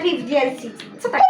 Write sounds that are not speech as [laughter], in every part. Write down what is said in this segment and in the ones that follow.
lepiej w DLC. Co tak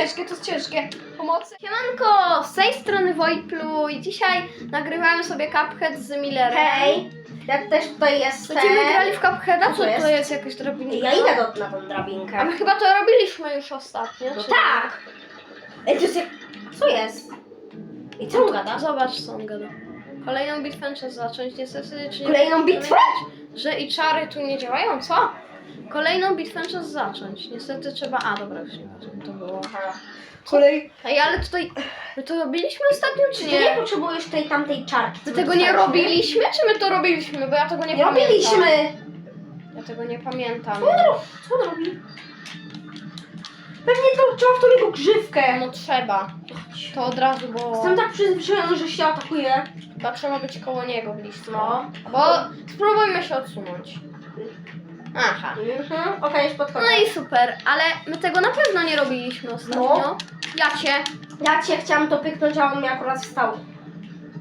jest ciężkie, to jest ciężkie, to. Pomocy. Siemanko, z tej strony Wojplu i dzisiaj nagrywamy sobie Cuphead z Millerem. Hej, ja też tutaj jestem. Będziemy grali w Cupheada, Co co jest? to jest jakaś drabinka? Ja idę do, na tą A drabinkę. my chyba to robiliśmy już ostatnio. No czy- tak. Ej, to jest jak... Co jest? I co on gada? Zobacz co on gada. Kolejną bitwę trzeba zacząć, niestety czy nie Kolejną bitwę? Że i czary tu nie działają, co? Kolejną bitwę trzeba zacząć. Niestety trzeba. A dobra, już nie to było. Kolej... Ej, ale tutaj. My to robiliśmy ostatnio, czy Czy ty nie nie? potrzebujesz tej tamtej czarki? My tego nie dostaliśmy? robiliśmy, czy my to robiliśmy? Bo ja tego nie, Nie pamiętam. robiliśmy! Ja tego nie pamiętam. Co on, ro- co on robi? Pewnie to trzeba w tą jego grzywkę. No trzeba. To od razu, bo Jestem tak przyzwyczajony, że się atakuje. chyba trzeba być koło niego blisko. No. Bo spróbujmy się odsunąć. Aha. Mhm, okej, już podchodzę. No i super, ale my tego na pewno nie robiliśmy ostatnio. No. Ja cię. Ja cię chciałam to pyknąć, a on mi akurat wstał.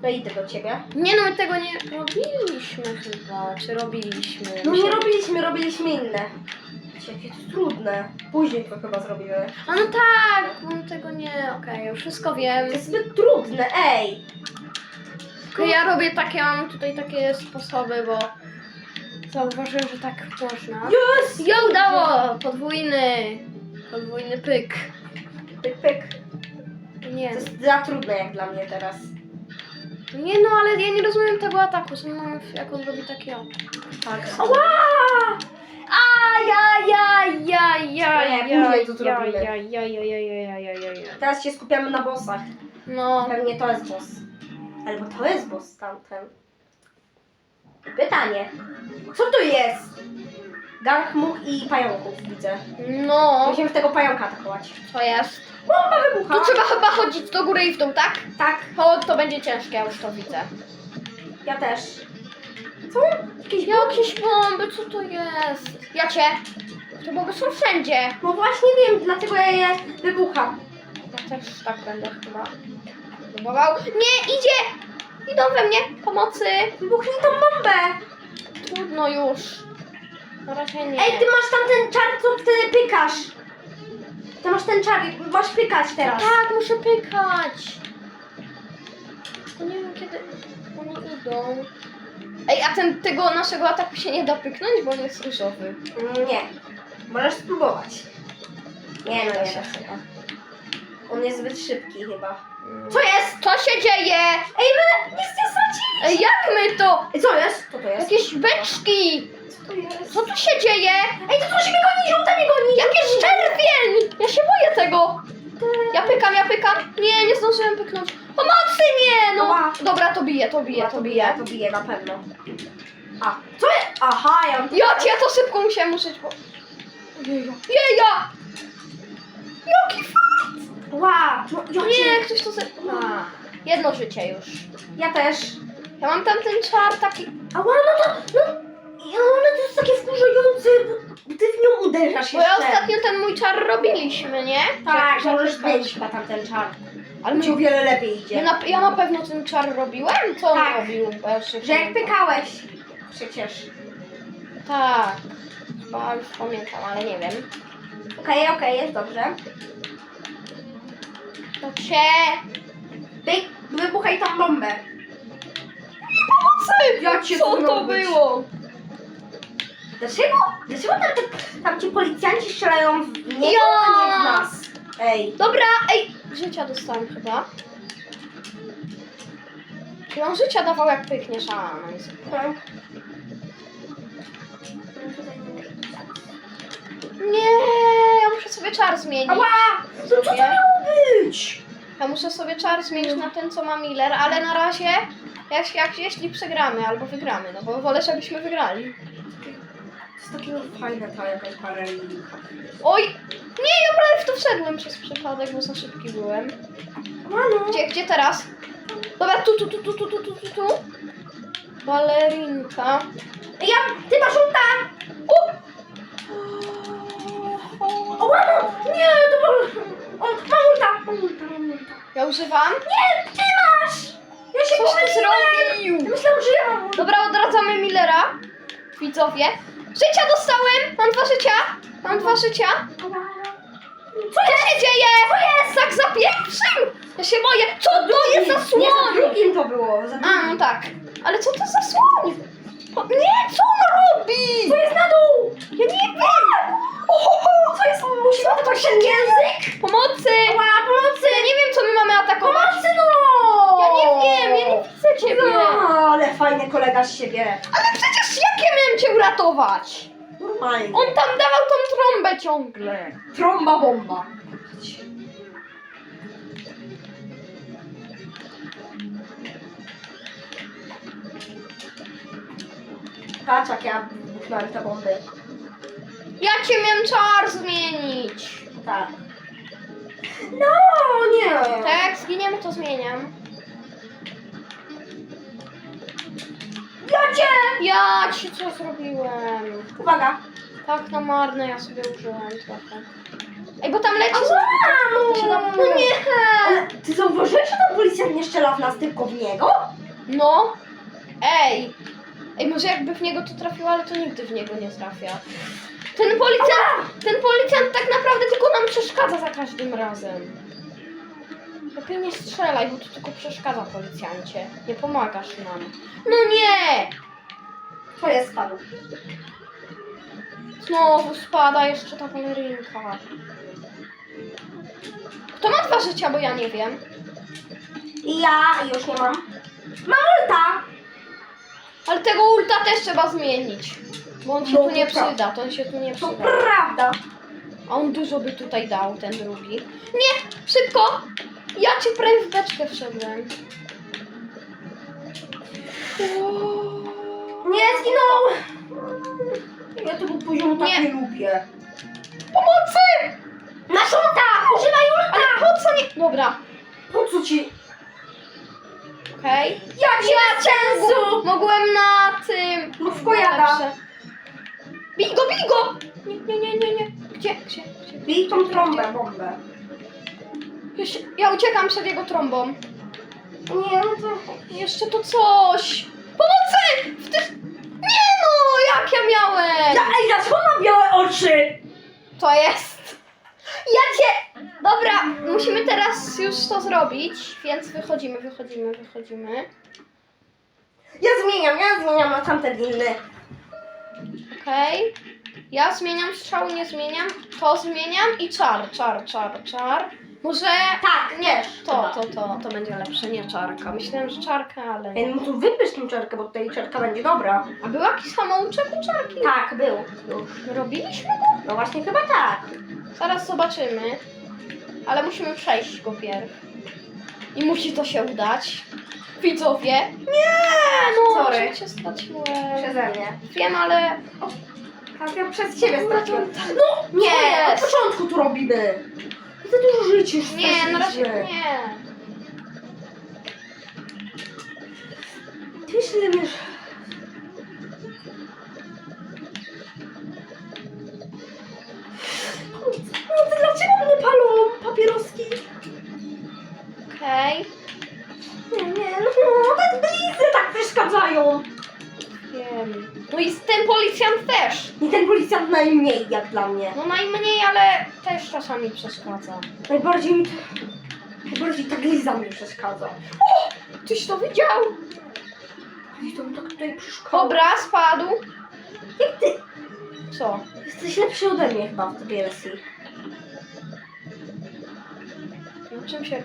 No idę do ciebie. Nie no, my tego nie robiliśmy chyba. Czy robiliśmy? No nie robiliśmy, robiliśmy inne. Jakie to trudne. Później to chyba zrobimy. A no tak, my tego nie, okej, już wszystko wiem. To jest zbyt trudne, ej! Tylko ja robię takie, mam tutaj takie sposoby, bo zauważyłem, że tak można. Yes! Ja udało! Podwójny, podwójny pyk. Pyk, pyk. Nie, To jest za trudne jak dla mnie teraz. nie no, ale ja nie rozumiem tego ataku, co my mamy, jak on robi takie o. Tak. Ała! Nie, później to zrobimy. Teraz się skupiamy na bossach. No, Pewnie to jest boss. Albo to jest boss tamten. Pytanie. Co to jest? Gang much i pająków widzę. no, Musimy w tego pająka atakować. to jest. Bomba wybucha! Tu trzeba chyba chodzić do góry i w dół, tak? Tak, O, to będzie ciężkie, ja już to widzę. ja też. Co? Jakieś Jakieś bomby, co to jest? Ja cię. Te bomby są wszędzie. No właśnie wiem, dlatego ja je wybucham. Ja też tak będę chyba próbował. Nie, idzie! Idą we mnie. Pomocy. Wybuchnij tą bombę! Trudno już. Na razie nie. Ej, ty masz tam ten czar, co ty pykasz. Ty masz ten czar, masz pykać teraz. Tak, muszę pykać. To nie wiem kiedy oni idą. Ej, a ten, tego naszego ataku się nie da pyknąć, bo on jest różowy. Mm, Nie. Możesz spróbować. Nie, no nie da się. On jest zbyt szybki chyba. Co Co jest? Co się dzieje? Ej, my nic nie straciliśmy! Ej, jak my to? Ej, co jest? Co to jest? Jakieś beczki! Co to jest? Co tu się dzieje? Ej, to coś mnie goni, żółta mnie goni! Jakiś czerwień! Ja się boję tego! Ja pykam, ja pykam. Nie, nie zdążyłem pyknąć. Pomocy nie! No. Ała. Dobra, to bije, to bije, to bije. to bije na pewno. A, co jest? Aha, ja mam... Ja cię to szybko musiałem użyć, bo... Jeja! Jeja! Jaki fart! Ła, no, ja Nie, ktoś to ze... A, Jedno życie już. Ja też. Ja mam tamten czar taki... Ała, no to... No, ja, ale to jest takie wkurzające, bo ty w nią uderzasz Bo ja jeszcze. ostatnio ten mój czar robiliśmy, nie? Tak, Że- że możesz mieć chyba tamten czar. Ale Mi o wiele lepiej idzie. ja na, ja na pewno ten czar robiłem? Co on Tak. robił? Bo ja nie Że jak pykałeś. Przecież. Tak. Chyba już pamiętam, ale nie wiem. Okej, okej, jest dobrze. Cię... Pyk, wybuchaj tą bombę. Pomocy! Ja cię Co to zrobić? było? Dlaczego? Dlaczego tam, te, tam ci policjanci strzelają w niego, Ja! nie w nas? Ej. Dobra, ej! Życia dostałem chyba. Czy on życia dawał jak pykniesz? A, no i super. Nie, ja muszę sobie czar zmienić. Ała! No co to miało być? Ja muszę sobie czar zmienić na ten, co ma Miller, ale na razie, jak, jak, jeśli przegramy albo wygramy, no bo wolę, żebyśmy wygrali. jest takie fajne ta jakaś baleryjka. Oj! Nie, ja prawie w to wszedłem przez przypadek, bo za szybki byłem. Mano. Gdzie, gdzie teraz? Dobra, tu, tu, tu, tu, tu, tu, tu, tu, tu. Balerinka. Ja, ty masz ulta! O! O, mamo! Nie, to było... O, mam ulta! Mam ulta, mam ulta. Ja używam. Nie, ty masz! Ja się Coś ty zrobił! Ja myślałam, że ja mam ulta. Dobra, odradzamy Millera. Widzowie. Życia dostałem! Mam dwa życia! Mam dwa życia! Co się dzieje? Co jest? Tak za pierwszym! Ja się boję! Co to jest za Nie, za słoń? drugim to było. Za A, drugim. no tak. Ale co to za słoń? Nie, co on robi? Co jest na dół? Ja nie wiem! Ohoho, co jest? Musimy atakować ten język? Pomocy! Ła, pomocy! Ja nie wiem, co my mamy atakować. Pomocy, no! Ja nie wiem, ja nie widzę ciebie. No, ale fajny kolega z siebie. Ale przecież jak ja miałem cię uratować? Normalnie. On tam dawał tą trąbę ciągle. Trąba bomba. Patrz jak ja buchnąłem te bomby. Ja cię miałem czar zmienić. Tak. No, nie. Tak, jak zginiemy, to zmieniam. Ja cię! Ja ci co zrobiłem? Uwaga. Tak na marne ja sobie użyłem trochę. Ej, bo tam leci... Mamo! No nie! Ale ty zauważyłeś, że ten policjant nie strzela w nas, tylko w niego? No. Ej. Ej, może jakby w niego to trafiło, ale to nigdy w niego nie trafia. Ten policjant, ten policjant tak naprawdę tylko nam przeszkadza za każdym razem. Lepiej nie strzelaj, bo to tylko przeszkadza policjancie. Nie pomagasz nam. No nie! To jest spadł. Znowu spada jeszcze ta balerynka. Kto ma dwa życia, bo ja nie wiem. Ja już nie mam. Mam ulta! Ale tego ulta też trzeba zmienić. Bo on się No, tu nie prawda. przyda, to on się tu nie To przyda. prawda. A on dużo by tutaj dał, ten drugi. Nie! Szybko! Ja cię prawie w beczkę wszedłem. Nie, zginął! Ja tego poziomu tak Nie. nie, lubię. Pomocy! Masz ulta! Używaj ulta! Ale po co nie... Dobra, Po co ci? okej. Ja cię ja sensu! Mogłem na tym... Mrówko jada. Lepsze. Bij go, bij go! Nie, nie, nie, nie, nie. Gdzie, gdzie, gdzie? Bij tą trąbę, bombę. Ja, się, ja uciekam przed jego trąbą. Nie, no to... Jeszcze to coś. Pomocy! W tych... Nie no, jak ja miałem? Ja, ej, dlaczego ma białe oczy? To jest. Ja cię. Dobra, musimy teraz już to zrobić, więc wychodzimy, wychodzimy, wychodzimy. Ja zmieniam, ja zmieniam na tamten inny. Okej. Ja zmieniam strzały, nie zmieniam. To zmieniam i czar, czar, czar, czar. Może. Tak, Nie, to, to, to, to będzie lepsze, nie czarka. Myślałem, że czarka, ale. Ej, no to wybierz tą czarkę, bo tutaj czarka będzie dobra. A był jakiś samouczek u czarki? Tak, był. Robiliśmy go? No właśnie chyba tak. Zaraz zobaczymy. Ale musimy przejść go pierw. I musi to się udać. Widzowie. Nie, no, Sorry. że cię straciłem. Przeze mnie. Wiem, ale... Tak, ja przez ciebie straciłem. No, No, nie, Co od jest? początku to robimy. Za dużo już Nie, razie straciliśmy. nie. Ty myślisz, że wiesz... No, dlaczego mnie palą papieroski? Okej. Nie, przeszkadzają. Wiem. No i ten policjant też. I ten policjant najmniej, jak dla mnie. No najmniej, ale też czasami przeszkadza. Najbardziej mi... Najbardziej ta gliza mi przeszkadza. Tyś to widział? I to mi tak tutaj przeszkadza. Dobra, spadł. Jak ty? Co? Jesteś lepszy ode mnie chyba w DLC. Na czym się...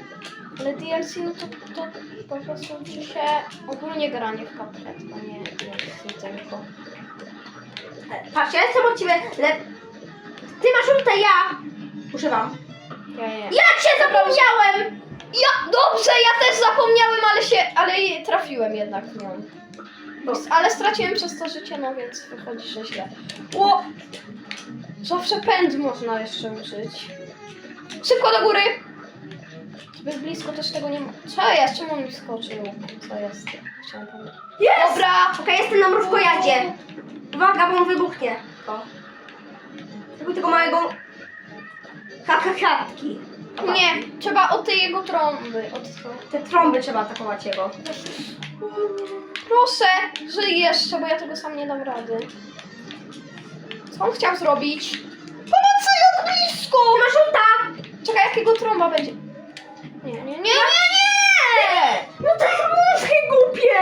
Ale DLC, no to, to po prostu uczy się ogólnie granie w Cuphead, a nie DLC tylko. E, Patrz, ja jestem od ciebie lep... Ty masz ultę, ja używam. Ja, ja. Zapomniałem! Ja, dobrze, ja też zapomniałem, ale się, ale trafiłem jednak w nią. Ale straciłem przez to życie, no więc wychodzi, że źle. O! Zawsze pęd można jeszcze użyć. Szybko do góry! Zbyt blisko też tego nie ma. Co jest? Czemu on mi skoczył? Co jest? Chciałam powiedzieć. Jest! Dobra! Okej, jestem na mrówkojadzie. Uwaga, bo on wybuchnie. O. Tylko tego małego... Kakakatki. Nie, trzeba od tej jego trąby. Od to. Te trąby trzeba atakować jego. Proszę, żyj jeszcze, bo ja tego sam nie dam rady. Co on chciał zrobić? Pomocy, jak blisko! Masz ulta! Czekaj, jakiego trąba będzie? Nie, nie, nie, nie, nie! No to jest muszki głupie!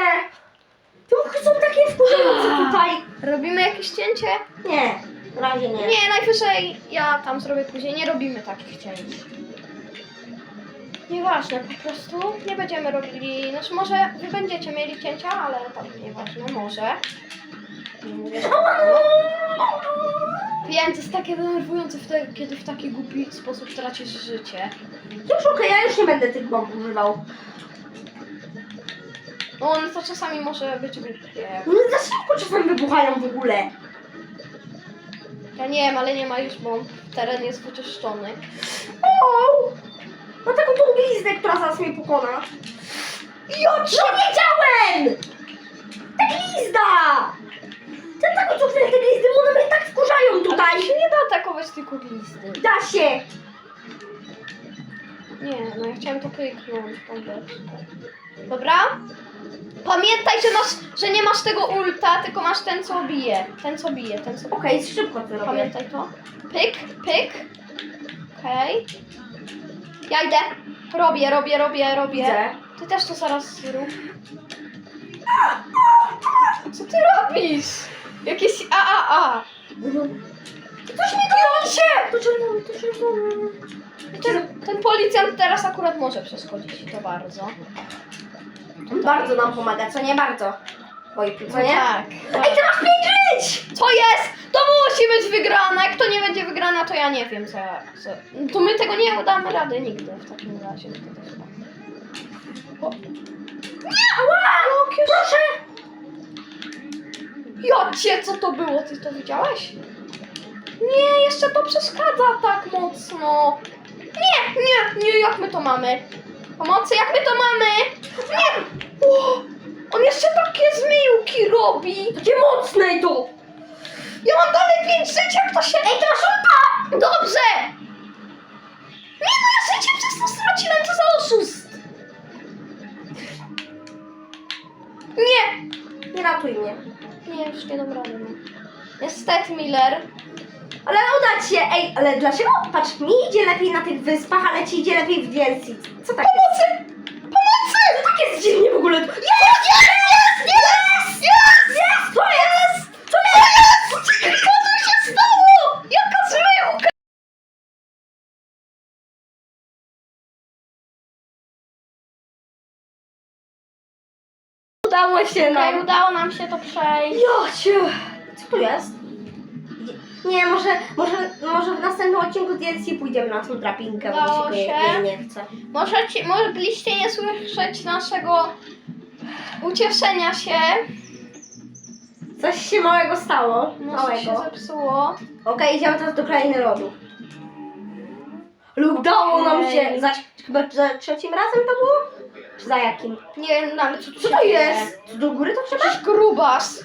Muchy są takie wkurzające [gasps] tutaj. Robimy jakieś cięcie? Nie, na razie nie. Nie, najwyżej ja tam zrobię później. Nie robimy takich cięć. Nieważne, po prostu nie będziemy robili. Znaczy, może wy będziecie mieli cięcia, ale tam nieważne, może. Nie mówię, że- Wiem, to jest takie denerwujące, wtedy, kiedy w taki głupi sposób tracisz życie. Już okej, ja już nie będę tych bomb używał. No, no to czasami może być głupie. No za szybko czasem wybuchają w ogóle. Ja nie wiem, ale nie ma już bomb. Teren jest wyczyszczony. O! No taką tą glizdę, która zaraz mnie pokona. Jo, co wiedziałem! Ta glizda! Ten tak co chwilę te glizdy, bo one mnie tak wkurzają tutaj. Się nie da atakować tylko glisty. Da się! Nie, no ja chciałem to kliknąć, beczkę. Dobra? Pamiętaj, że, masz, że nie masz tego ulta, tylko masz ten, co bije. Ten, co bije, ten, co Okej, szybko to robię. Pamiętaj to. Pyk, pyk. Okej. Ja idę. Robię, robię, robię, robię. Widzę. Ty też to zaraz zrób. Co ty robisz? Jakieś a a a. Coś mi to się! To czerwony, to czerwony. Ten, ten policjant teraz akurat może przeszkodzić i to bardzo. Bardzo nam pomaga, co nie bardzo. Oj, co No nie? tak. Ej, ty masz pięć żyć! Co jest? To musi być wygrane. Jak to nie będzie wygrana, to ja nie wiem co. co. To my tego nie damy rady nigdy w takim razie. wtedy chyba. O, Nie, ała! Proszę! Jocie, co to było? Ty to widziałeś? Nie, jeszcze to przeszkadza tak mocno. Nie, nie, nie, jak my to mamy? Pomocy, jak my to mamy? Nie! O, on jeszcze takie zmyłki robi. Takie mocne to! Ja mam dalej pięć żyć, jak to się... Ej, to masz! Dobrze! Nie no, ja życie przez to straciłem, co za oszust! Nie! Nie ratuj mnie. Nie, już nie dam rady. Niestety, Miller. Ale uda ci się, ej, ale dlaczego? Patrz, mi idzie lepiej na tych wyspach, ale ci idzie lepiej w DLC. Co tak Pomocy! Pomocy! To tak jest dziwnie w ogóle. Jest! Jest! Jest! Jest! Jest! Jest! Co jest? Co jest? Co tu się stało? Jaka zmyłka! Udało się Okej, nam. udało nam się to przejść. Jociu! Co tu jest? Nie, może, może, może w następnym odcinku DLC pójdziemy na tą drabinkę, bo Udało mi się, się. jej nie chce. Możecie, mogliście nie słyszeć naszego ucieszenia się. Coś się małego stało. Coś się małego. zepsuło. Okej, idziemy teraz do krainy lodu. Lub udało nam się. Okej. Za, chyba za trzecim razem to było? Czy za jakim? Nie wiem, no, ale co tu Co się to dzieje? jest? Do góry to trzeba? Jakiś grubas.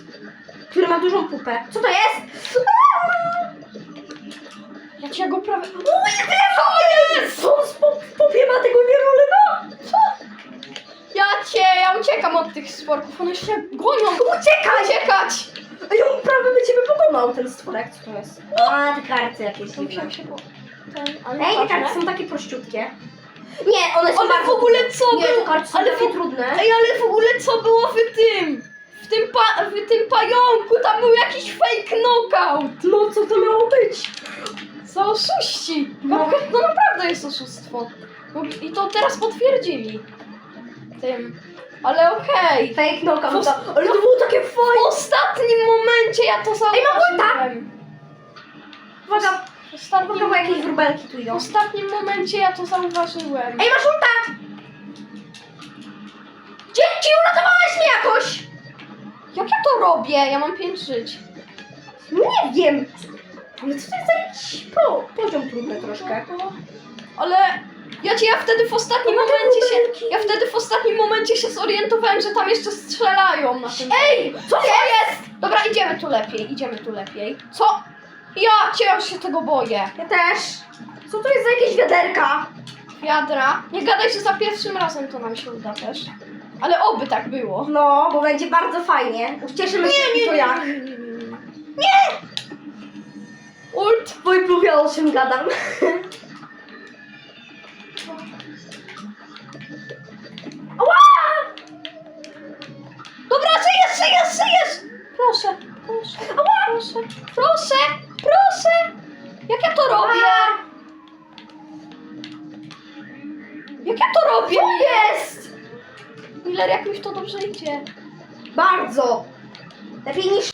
Który ma dużą pupę. Co to jest? Ja cię go prawie... Uj, co jest? Co z pop- w popie ma tego wierulyna? Co? Ja cię, ja uciekam od tych sporków, one się gonią. Uciekaj! Uciekać! Ej, on prawie by ciebie pokonał, ten stworek. Co to jest? A, te karty jakieś dziwne. musiałam się po... Ten, ale Ej, te ważne. karty są takie prościutkie. Nie, one są Ale bardzo... w ogóle co Nie, było? te karty są ale takie w... trudne. Ej, ale w ogóle co było w tym? W tym, pa... w tym pająku tam był jakiś fake knockout. No, co to miało być? Oszuści. No. No, no naprawdę jest oszustwo. No, I to teraz potwierdzili. Tym. Ale okej. Fake. Fus- to- Ale to było takie W fajne. ostatnim momencie ja to zauważyłem. Uwaga, W ostatnim, uwaga, bo jakieś wróbelki tu w idą. ostatnim momencie ja to zauważyłem. Ej, masz ulta! Dzięki, uratowałeś mnie jakoś! Jak ja to robię? Ja mam 5 żyć. Nie wiem. Ale co to jest za jakiś po, poziom trudny troszkę. Ale ja cię ja wtedy w ostatnim No, momencie się. Ja wtedy w ostatnim momencie się zorientowałem, że tam jeszcze strzelają na tym. Ej, co Co jest? Dobra, idziemy tu lepiej, idziemy tu lepiej. Co? Ja cię aż się tego boję. Ja też. Co to jest za jakieś wiaderka? Wiadra. Nie gadaj, że za pierwszym razem to nam się uda też. Ale oby tak było. No, bo będzie bardzo fajnie. Ucieszymy się to jak. nie, nie, nie. Ult, bo ja o czym gadam. Ała! Dobra, żyjesz, żyjesz, żyjesz! Proszę, proszę, proszę, proszę, proszę! Jak ja to robię? Jak ja to robię? Co jest? Miller, jak mi w to dobrze idzie. Bardzo. Lepiej niż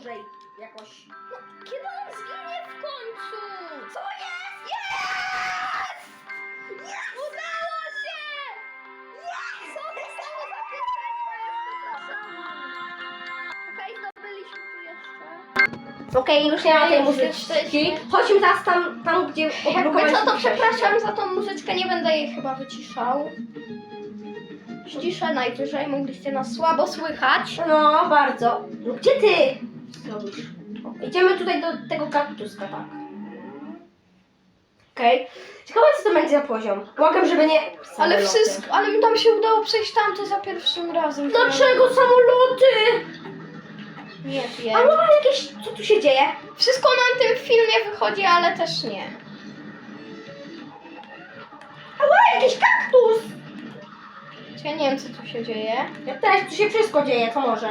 gorzej jakoś. No, kiedy on zginie w końcu? Co jest? Jest! Jest! Udało się! Co to stało za proszę? Okej, zdobyliśmy tu jeszcze. Okej, już nie ma tej Już muzyczki. jesteśmy. Chodźmy teraz tam, tam gdzie Jakby co, to przepraszam za tą muzyczkę, nie będę jej chyba wyciszał. Ściszę najwyżej, mogliście nas słabo słychać. No, bardzo. No gdzie ty? Idziemy tutaj do tego kaktuska, tak. Okej. Ciekawe co to będzie za poziom. Błagam, żeby nie... Ale samoloty. wszystko, ale mi tam się udało przejść tamto za pierwszym razem. Dlaczego samoloty? Nie wiem. A jakieś... Co tu się dzieje? Wszystko na tym filmie wychodzi, ale też nie. A ma jakiś kaktus! Ja nie wiem, co tu się dzieje. Ja też, tu się wszystko dzieje, co może.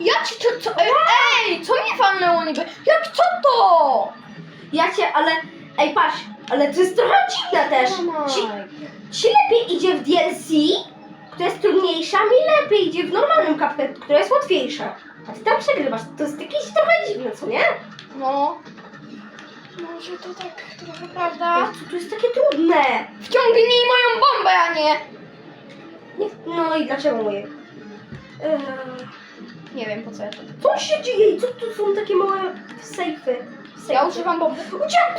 Ja ci, co, co, ej, co mnie walnęło niby? Jak, co to? Ja cię, ale... Ej, patrz, ale to jest trochę dziwne też. Ci, ci lepiej idzie w DLC, która jest trudniejsza, mi lepiej idzie w normalnym Cuphead, która jest łatwiejsza. A ty tam przegrywasz. To jest jakieś trochę dziwne, co nie? No. Może to tak trochę, prawda? Jezu, to jest takie trudne. Wciągnij moją bombę, a nie... Nie, no i dlaczego moje? Eee, Nie wiem, po co ja to... co się dzieje? Co tu są takie małe sejfy? Sejfy. Ja używam bomby. Uciekł!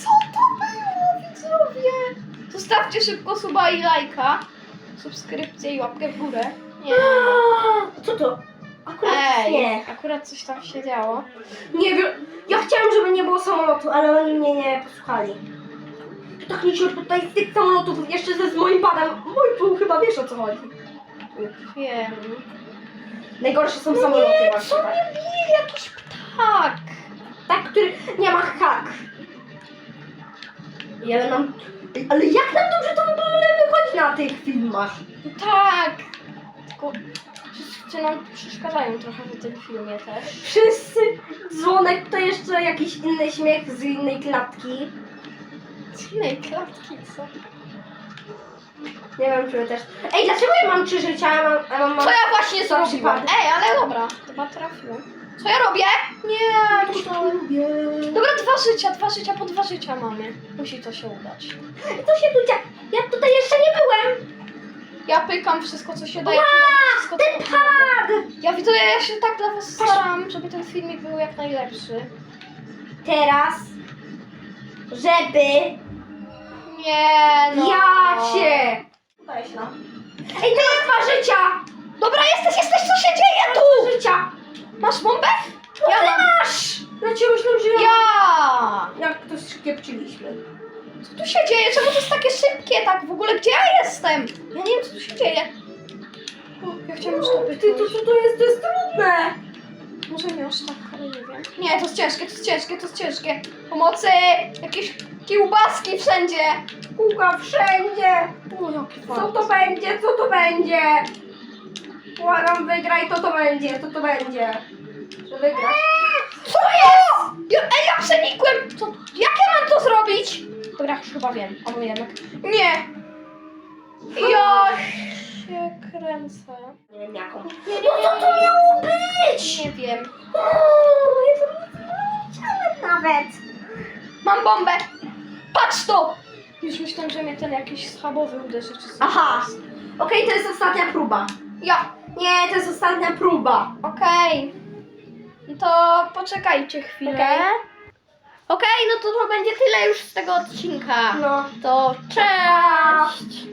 Co to było, widzowie? Zostawcie szybko suba i lajka. Subskrypcję i łapkę w górę. Nie. Aaa, Co to? Akurat Ej, nie. akurat coś tam się działo. Nie wiem. Ja chciałem, żeby nie było samolotu, ale oni mnie nie posłuchali. Tak mi się tutaj z tych samolotów jeszcze ze z moim padem. Mój pół chyba wiesz o co chodzi. Wiem. Najgorsze są samoloty nie, właśnie. co tak. mnie bije? Jakiś ptak. Tak, który nie ma hak. I ale nam... Ale jak nam dobrze to w ogóle wychodzi na tych filmach? Tak. Tylko wszyscy nam przeszkadzają trochę w tym filmie też. Wszyscy dzwonek to jeszcze jakiś inny śmiech z innej klatki. Z innej klatki, co? Nie wiem, czy też. Ej, dlaczego ja mam trzy życia, a mam... A mam, mam... Co ja właśnie zrobiłam? Ej, ale dobra. Chyba trafiłem. Co ja robię? Nie, to lubię. Dobra, dwa życia, dwa życia, po dwa życia mamy. Musi to się udać. Co się tu dzieje? Ja tutaj jeszcze nie byłem. Ja pykam wszystko, co się da. Ja Ła, pykam wszystko, Ten co pad! Ja widzę, ja się tak dla was staram, żeby ten filmik był jak najlepszy. Teraz, żeby Nie no. ja cię... Daj się. Ej, to jest dwa życia! Dobra, jesteś, jesteś, co się dzieje Dwa tu? życia! Masz bombę? No Ja ty masz! Znaczy myślę, że ja... Ja! Jak to skiepczyliśmy. Co tu się dzieje? Czemu to jest takie szybkie tak w ogóle? Gdzie ja jestem? Ja nie wiem, co tu się dzieje. O, ja chciałam już to Ty, to co to jest? To jest trudne! Może nie aż tak, ale nie wiem. Nie, to jest ciężkie, to jest ciężkie, to jest ciężkie. Pomocy! Jakieś kiełbaski wszędzie! Kółka wszędzie! O, jaki Co to będzie? Co to będzie? Błagam, wygraj, to to będzie, to to będzie. Że wygrasz. Co jest? Ja, ej, ja przenikłem! Co, jak ja mam to zrobić? Dobra, już chyba wiem. Albo jednak. Nie! Ja się kręcę. Nie wiem jaką. No co to miało być? Nie wiem. O, ja to nie nawet. Mam bombę! Patrz to! Już myślałem, że mnie ten jakiś schabowy uderzy czy coś. Aha. Okej, to jest ostatnia próba. Ja. Nie, to jest ostatnia próba. Okej. No to poczekajcie chwilę. Okej. Okej, no to to będzie tyle już z tego odcinka. No. To cześć!